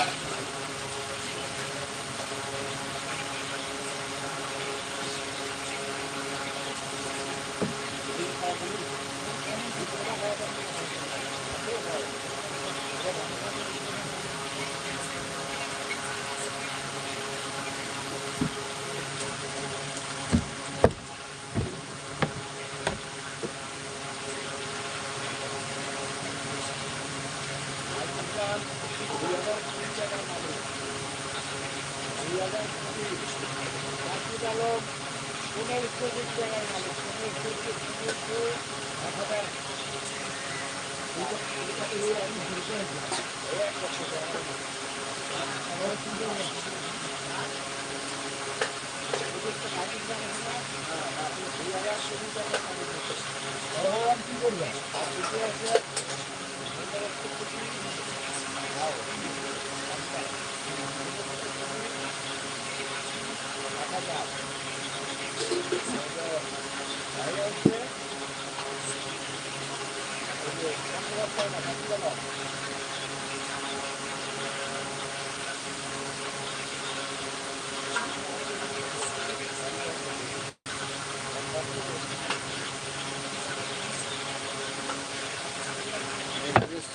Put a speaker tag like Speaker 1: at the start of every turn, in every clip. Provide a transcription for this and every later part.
Speaker 1: Bye.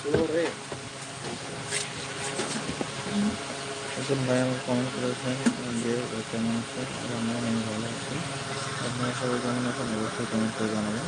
Speaker 1: Sore. একজন ভাই আমাকে কমেন্ট করেছেন যে ও কেমন আছে আর আমরা অনেক ভালো আছি আপনারা সবাই কেমন আছেন অবশ্যই কমেন্ট করে জানাবেন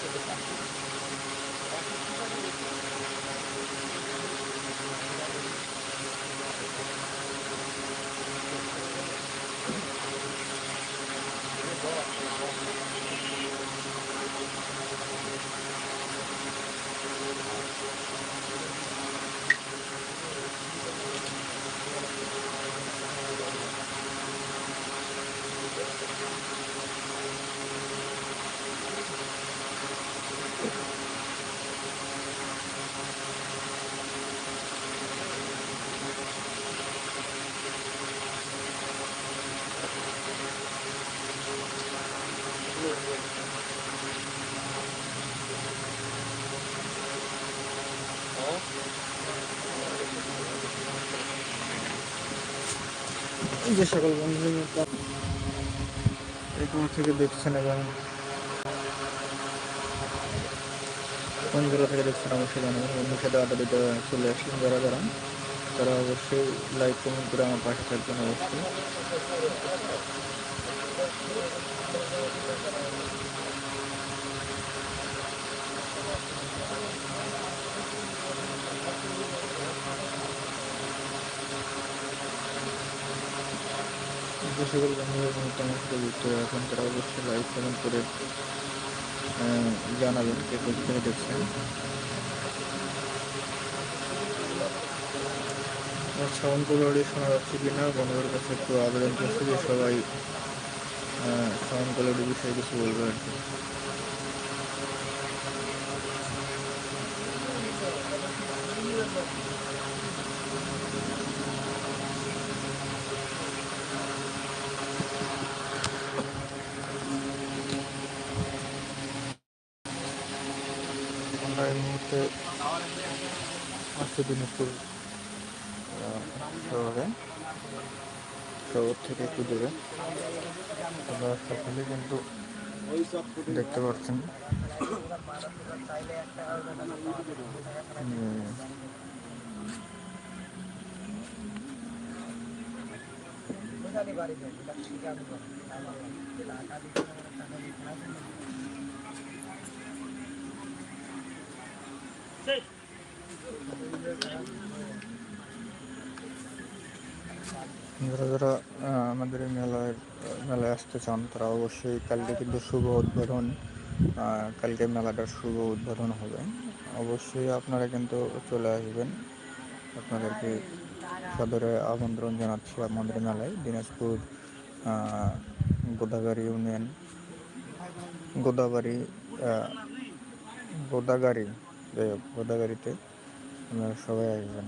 Speaker 1: to the country. যে সকল বন্ধুরা এখান থেকে দেখছেন এবং জেলা থেকে দেখছেন অবশ্যই জানাবেন। এবং মুখে দেওয়াটা দিতে চলে আসছেন যারা যারা। তারা অবশ্যই লাইক কমেন্ট করে আমার পাশে থাকবেন অবশ্যই। সকল আমার সাথে যুক্ত আছেন, তারা অবশ্যই লাইক কমেন্ট করে জানাবেন কে কোথা থেকে দেখছেন। সাউন্ড কোয়ালিটি শোনা যাচ্ছে কিনা, বন্ধুদের কাছে একটু আবেদন করছি যে সবাই সাউন্ড কোয়ালিটি বিষয়ে কিছু বলবে আর কি। আমরা আছি দিনাজপুর শহরে শহর থেকে একটু দূরে আপনারা কিন্তু দেখতে পাচ্ছেন উম, যারা যারা আমাদের এই মেলায় মেলায় আসতে চান তারা অবশ্যই কালকে কিন্তু শুভ উদ্বোধন কালকে মেলাটার শুভ উদ্বোধন হবে। অবশ্যই আপনারা কিন্তু চলে আসবেন। আপনাদেরকে সদরে আমন্ত্রণ জানাচ্ছি আমাদের মেলায়। দিনাজপুর গোদাগাড়ি ইউনিয়ন, গোদাবাড়ি গোদাগাড়ি গোদাগাড়িতে আপনারা সবাই আসবেন।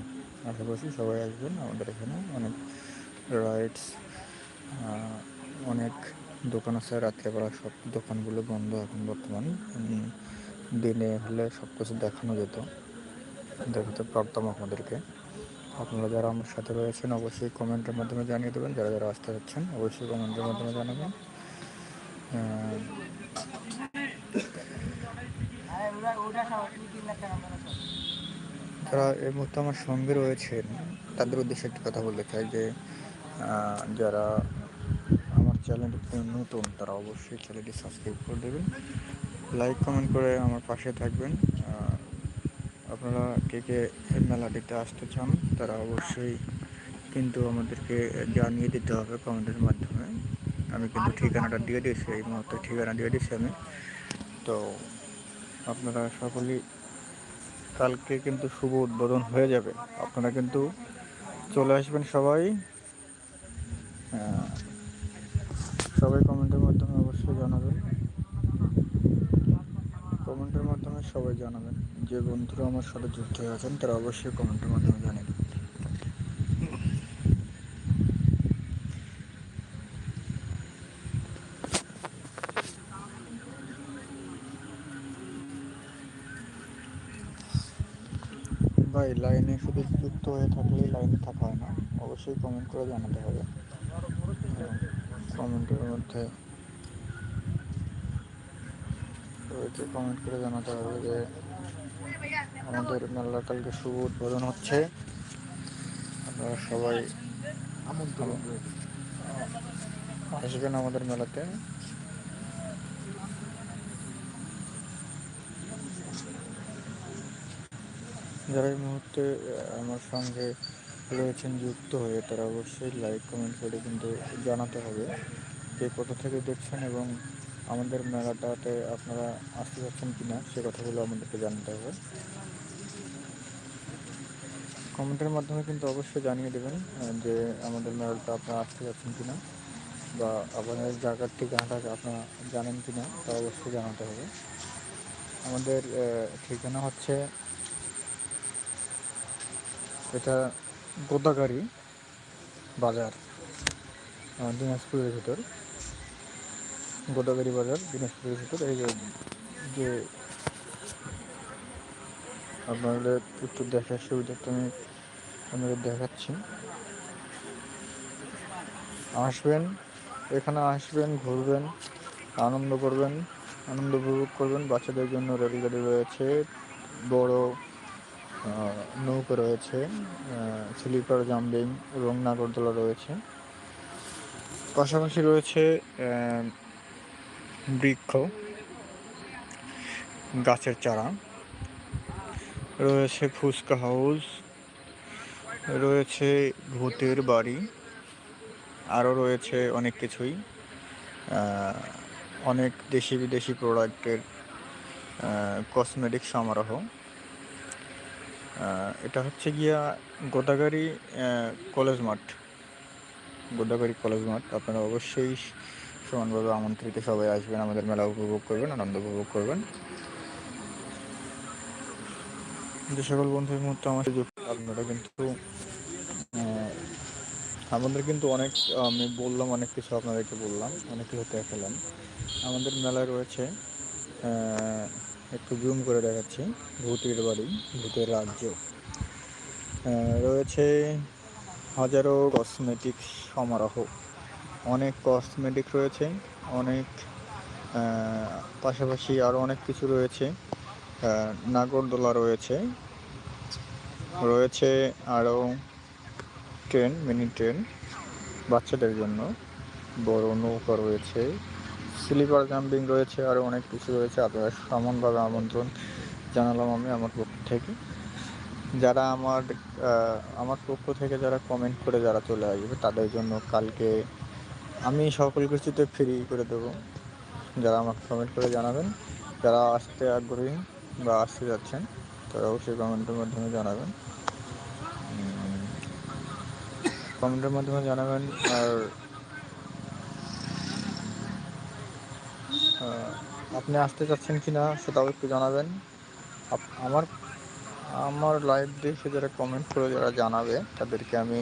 Speaker 1: আশা করছি সবাই আসবেন। আমাদের এখানে অনেক রাইডস অনেক দোকান আছে। রাত্রেবেলা সব দোকানগুলো বন্ধ এখন বর্তমান। দিনে হলে সব কিছু দেখানো যেত। দেখাতে পারতাম আপনাদেরকে। আপনারা যারা আমার সাথে রয়েছেন অবশ্যই কমেন্টের মাধ্যমে জানিয়ে দেবেন। যারা যারা আসতে যাচ্ছেন অবশ্যই কমেন্টের মাধ্যমে জানাবেন। আহ, যারা এই মুহূর্তে আমার সঙ্গে রয়েছেন তাদের উদ্দেশ্যে একটি কথা বলতে চাই যে যারা আমার চ্যানেলটি নতুন, তারা অবশ্যই চ্যানেলটি সাবস্ক্রাইব করে দেবেন। লাইক কমেন্ট করে আমার পাশে থাকবেন। আপনারা কে কে মেলাটিতে আসতে চান, তারা অবশ্যই কিন্তু আমাদেরকে জানিয়ে দিতে হবে কমেন্টের মাধ্যমে। আমি কিন্তু ঠিকানাটা দিয়ে দিয়েছি, এই মুহূর্তে ঠিকানা দিয়ে দিয়েছি আমি। তো আপনারা সকলেই কালকে কিন্তু শুভ উদ্বোধন হয়ে যাবে। আপনারা কিন্তু চলে আসবেন সবাই। সবাই কমেন্টের মাধ্যমে অবশ্যই জানাবেন। কমেন্টের মাধ্যমে সবাই জানাবেন। যে বন্ধুরা আমার সাথে যুক্ত হয়ে আছেন, তারা অবশ্যই কমেন্টের মাধ্যমে জানিয়ে ভাই লাইনে শুধু যুক্ত হয়ে থাকলেই লাইনে থাকা হয় না। অবশ্যই কমেন্ট করে জানাতে হবে। কমেন্টের মধ্যে সবাইকে কমেন্ট করে জানাতে হবে যে আমাদের মেলা কালকে শুভ উদ্বোধন হচ্ছে। আপনারা সবাই
Speaker 2: আমন্ত্রণ।
Speaker 1: আসবেন আমাদের মেলাতে। যারা এই মুহূর্তে আমার সঙ্গে রয়েছেন যুক্ত হয়ে, তারা অবশ্যই লাইক কমেন্ট করে কিন্তু জানাতে হবে যে কোথা থেকে দেখছেন এবং আমাদের মেলাটাতে আপনারা আসতে যাচ্ছেন কি না সে কথাগুলো আমাদেরকে জানাতে হবে। কমেন্টের মাধ্যমে কিন্তু অবশ্যই জানিয়ে দেবেন যে আমাদের মেলাটা আপনারা আসতে যাচ্ছেন কি না বা আপনাদের জায়গার ঠিকানাটা আপনারা জানেন কি না তা অবশ্যই জানাতে হবে। আমাদের ঠিকানা হচ্ছে এটা গোদাগাড়ি বাজার দিনাজপুরের ভিতর। গোদাগাড়ি বাজার, দিনাজপুরের ভিতর। এই যে আপনাদের একটু দেখার সুবিধাটা আমি আপনাদের দেখাচ্ছি। আসবেন, এখানে আসবেন, ঘুরবেন, আনন্দ করবেন, আনন্দ উপভোগ করবেন। বাচ্চাদের জন্য রেলগাড়ি রয়েছে, বড় নৌকা রয়েছে স্লিপার জাম্পিং এবং নাগরদোলা রয়েছে। পাশাপাশি রয়েছে বৃক্ষ, গাছের চারা, রয়েছে ফুচকা হাউস, রয়েছে ভূতের বাড়ি, আরও রয়েছে অনেক কিছুই অনেক দেশি বিদেশি প্রোডাক্টের কসমেটিক সমারোহ। এটা হচ্ছে গিয়া গোদাগাড়ি কলেজ মাঠ। গোদাগাড়ি কলেজ মাঠ। আপনারা অবশ্যই সমানভাবে আমন্ত্রিত সবাই আসবেন, আমাদের মেলা উপভোগ করবেন, আনন্দ উপভোগ করবেন। যে সকল বন্ধু এই মুহূর্তে আমার আপনারা কিন্তু আমাদের কিন্তু অনেক, আমি বললাম, অনেক কিছু আপনাদেরকে বললাম, অনেক কিছু দেখালাম। আমাদের মেলায় রয়েছে একটু জুম করে দেখাচ্ছি, ভূতের বাড়ি, ভূতের রাজ্য। রয়েছে হাজারো কসমেটিক সমারোহ। অনেক কসমেটিক রয়েছে, অনেক পাশাপাশি আরও অনেক কিছু রয়েছে। নাগরদোলা রয়েছে রয়েছে আরও ট্রেন মিনি ট্রেন বাচ্চাদের জন্য। বড় নৌকা রয়েছে। স্লিপার জাম্পিং রয়েছে আরও অনেক কিছু রয়েছে। আপনারা সমানভাবে আমন্ত্রণ জানালাম আমি আমার পক্ষ থেকে। যারা আমার আমার পক্ষ থেকে যারা কমেন্ট করে যারা চলে আসবে, তাদের জন্য কালকে আমি সকল কিছুতে ফ্রি করে দেবো। যারা আমাকে কমেন্ট করে জানাবেন, যারা আসতে আগ্রহী বা আসতে যাচ্ছেন তারা অবশ্যই কমেন্টের মাধ্যমে জানাবেন। কমেন্টের মাধ্যমে জানাবেন, আর আপনি আসতে চাচ্ছেন কি না সেটাও একটু জানাবেন। আমার আমার লাইভ দেখে যারা কমেন্ট করে যারা জানাবে, তাদেরকে আমি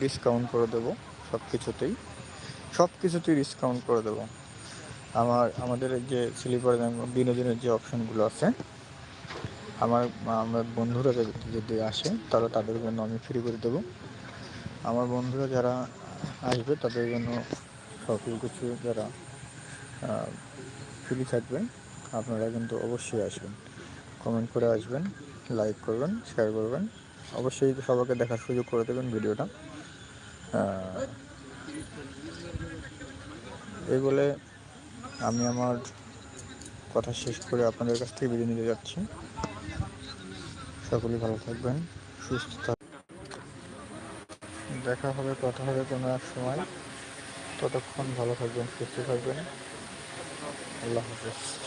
Speaker 1: ডিসকাউন্ট করে দেবো সব কিছুতেই সব কিছুতেই ডিসকাউন্ট করে দেবো। আমার, আমাদের যে স্লিপার বিনোদনের যে অপশনগুলো আছে, আমার আমার বন্ধুরা যদি আসে তাহলে তাদের জন্য আমি ফ্রি করে দেবো। আমার বন্ধুরা যারা আসবে, তাদের জন্য সকল কিছু যারা ফ্রি থাকবে আপনারা কিন্তু অবশ্যই আসবেন। কমেন্ট করে আসবেন, লাইক করবেন, শেয়ার করবেন। অবশ্যই সবাইকে দেখার সুযোগ করে দেবেন ভিডিওটা। এই বলে আমি আমার কথা শেষ করে আপনাদের কাছ থেকে বিদায় নিতে যাচ্ছি। সকলেই ভালো থাকবেন, সুস্থ থাকবেন। দেখা হবে, কথা হবে কোনো এক সময়। ততক্ষণ ভালো থাকবেন, সুস্থ থাকবেন। আল্লাহ হাফেজ।